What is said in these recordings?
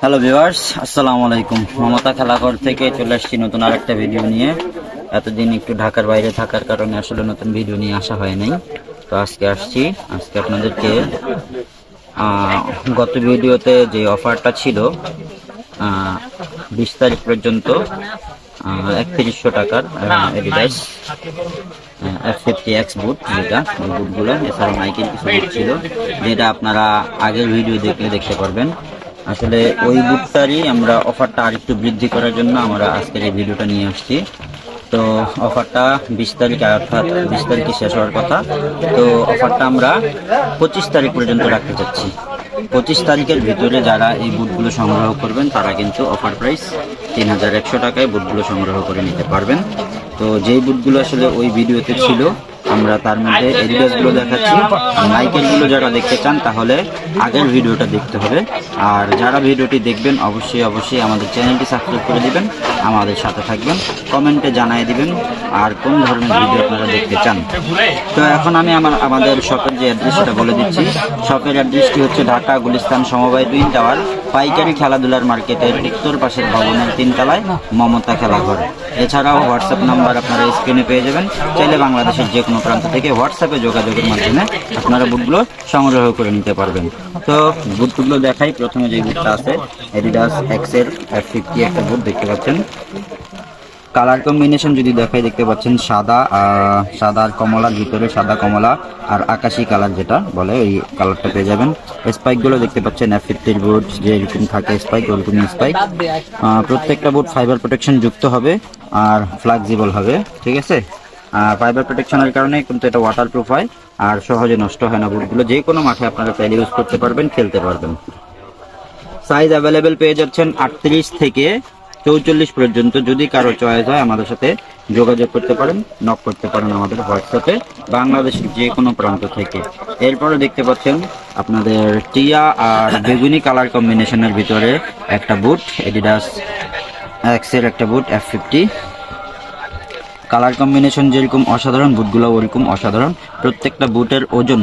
Hello viewers আসসালামু আলাইকুম মমতা খেলাঘর থেকে চলে আসছি নতুন আরেকটা ভিডিও নিয়ে। এতদিন একটু ঢাকার বাইরে থাকার কারণে আসলে নতুন ভিডিও নিয়ে আসা হয় নাই। তো আজকে আসছি। আজকে আপনাদেরকে গত ভিডিওতে যে অফারটা ছিল বিশ তারিখ পর্যন্ত একত্রিশশো টাকার Adidas F fifty X boot যেটা বুটগুলো এছাড়াও নাইকের কিছু বুট ছিল, যেটা আপনারা আগের ভিডিও দেখলে দেখতে পারবেন। আসলে ওই বুটটারই আমরা অফারটা আরেকটু বৃদ্ধি করার জন্য আমরা আজকের এই ভিডিওটা নিয়ে আসছি। তো অফারটা বিশ তারিখে, অর্থাৎ বিশ তারিখে শেষ হওয়ার কথা। তো অফারটা আমরা পঁচিশ তারিখ পর্যন্ত রাখতে চাচ্ছি। পঁচিশ তারিখের ভিতরে যারা এই বুটগুলো সংগ্রহ করবেন, তারা কিন্তু অফার প্রাইস তিন হাজার একশো টাকায় বুটগুলো সংগ্রহ করে নিতে পারবেন। তো যেই বুটগুলো আসলে ওই ভিডিওতে ছিল আমরা তার মধ্যে এডিডাসগুলো দেখাচ্ছি। নাইকেলগুলো যারা দেখতে চান তাহলে আগের ভিডিওটা দেখতে হবে। আর যারা ভিডিওটি দেখবেন অবশ্যই অবশ্যই আমাদের চ্যানেলটি সাবস্ক্রাইব করে দিবেন আমাদের সাথে থাকবেন কমেন্টে জানিয়ে দিবেন আর কোন ধরনের ভিডিও আপনারা দেখতে চান। তো এখন আমি আমার আমাদের শপের যে অ্যাড্রেসটা বলে দিচ্ছি শপের অ্যাড্রেসটি হচ্ছে ঢাকা গুলিস্তান সমবায় টুইন টাওয়ার পাইকারি খেলাধুলার মার্কেটের উত্তর পাশের ভবনের তিনতলায় মমতা খেলাঘর। এছাড়াও হোয়াটসঅ্যাপ নাম্বার আপনারা স্ক্রিনে পেয়ে যাবেন। চাইলে বাংলাদেশের যে কোনো প্রান্ত থেকে হোয়াটসঅ্যাপে যোগাযোগের মাধ্যমে আপনারা বুটগুলো সংগ্রহ করে নিতে পারবেন। তো বুটগুলো দেখাই, প্রথমে যে বুটটা আছে এডিডাস এক্সের ফিফটি একটা বুট দেখতে পাচ্ছেন। কালার কম্বিনেশন যদি দেখাই, দেখতে পাচ্ছেন সাদা সাদা আর কমলার ভিতরে সাদা, কমলা আর আকাশি কালার যেটা বলে, ওই কালারটা পেয়ে যাবেন। স্পাইকগুলো দেখতে পাচ্ছেন এফ ফিফটির বুট, যে এরকম থাকে স্পাইক ওরকম স্পাইক প্রত্যেকটা বুট ফাইবার প্রোটেকশন যুক্ত হবে আর ফ্লেক্সিবল হবে, ঠিক আছে? ফাইবার প্রোটেকশনের কারণে কিন্তু এটা ওয়াটার প্রুফ হয়, আর সহজে নষ্ট হয় না বুটগুলো যে কোনো মাঠে আপনারা চাইলে ইউজ করতে পারবেন, খেলতে পারবেন। সাইজ অ্যাভেলেবেল পেয়ে যাচ্ছেন আটত্রিশ থেকে চৌচল্লিশ পর্যন্ত। যদি কারও চয়েস হয়, আমাদের সাথে যোগাযোগ করতে পারেন নক করতে পারেন আমাদের হোয়াটসঅ্যাপে, বাংলাদেশের যে কোনো প্রান্ত থেকে। এরপরে দেখতে পাচ্ছেন আপনাদের টিয়া আর বেগুনি কালার কম্বিনেশনের ভিতরে একটা বুট এডিডাস এক্সের একটা boot F fifty colour combination যেরকম অসাধারণ, বুটগুলো ওরকম অসাধারণ। প্রত্যেকটা বুটের ওজন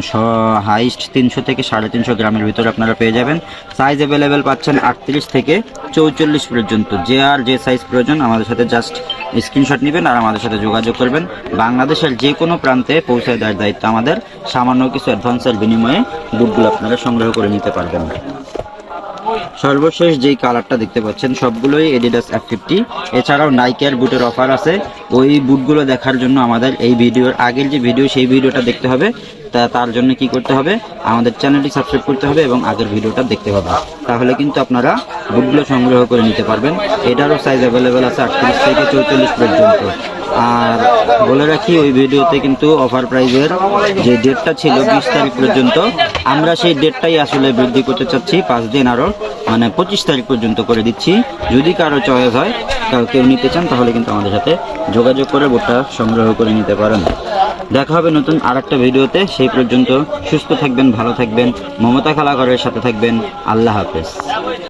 হাইস্ট তিনশো থেকে সাড়ে তিনশো গ্রামের ভিতরে আপনারা পেয়ে যাবেন। সাইজ অ্যাভেলেবেল পাচ্ছেন আটত্রিশ থেকে চৌচল্লিশ পর্যন্ত। যে আর যে সাইজ প্রয়োজন, আমাদের সাথে জাস্ট স্ক্রিনশট নেবেন আর আমাদের সাথে যোগাযোগ করবেন। বাংলাদেশের যে কোনো প্রান্তে পৌঁছে দেওয়ার দায়িত্ব আমাদের। সামান্য কিছু অ্যাডভান্সের বিনিময়ে বুটগুলো আপনারা সংগ্রহ করে নিতে পারবেন। সর্বশেষ যেই কালারটা দেখতে পাচ্ছেন, সবগুলোই এডিডাস এফ ফিফটি এছাড়াও নাইকের বুটের অফার আছে। ওই বুটগুলো দেখার জন্য আমাদের এই ভিডিওর আগের যে ভিডিও, সেই ভিডিওটা দেখতে হবে। তা, তার জন্য কি করতে হবে? আমাদের চ্যানেলটি সাবস্ক্রাইব করতে হবে এবং আগের ভিডিওটা দেখতে হবে। তাহলে কিন্তু আপনারা বুটগুলো সংগ্রহ করে নিতে পারবেন। এটারও সাইজ অ্যাভেলেবেল আছে আটত্রিশ থেকে চৌচল্লিশ পর্যন্ত। আর বলে রাখি, ওই ভিডিওতে কিন্তু অফার প্রাইজের যে ডেটটা ছিল বিশ তারিখ পর্যন্ত, আমরা সেই ডেটটাই আসলে বৃদ্ধি করতে চাচ্ছি, পাঁচ দিন আরও মানে পঁচিশ তারিখ পর্যন্ত করে দিচ্ছি। যদি কারও চয়েস হয় কাউ নিতে চান, তাহলে কিন্তু আমাদের সাথে যোগাযোগ করে বোটটা সংগ্রহ করে নিতে পারেন। দেখা হবে নতুন আর একটা ভিডিওতে। সেই পর্যন্ত সুস্থ থাকবেন, ভালো থাকবেন। মমতা খেলাঘরের সাথে থাকবেন। আল্লাহ হাফেজ।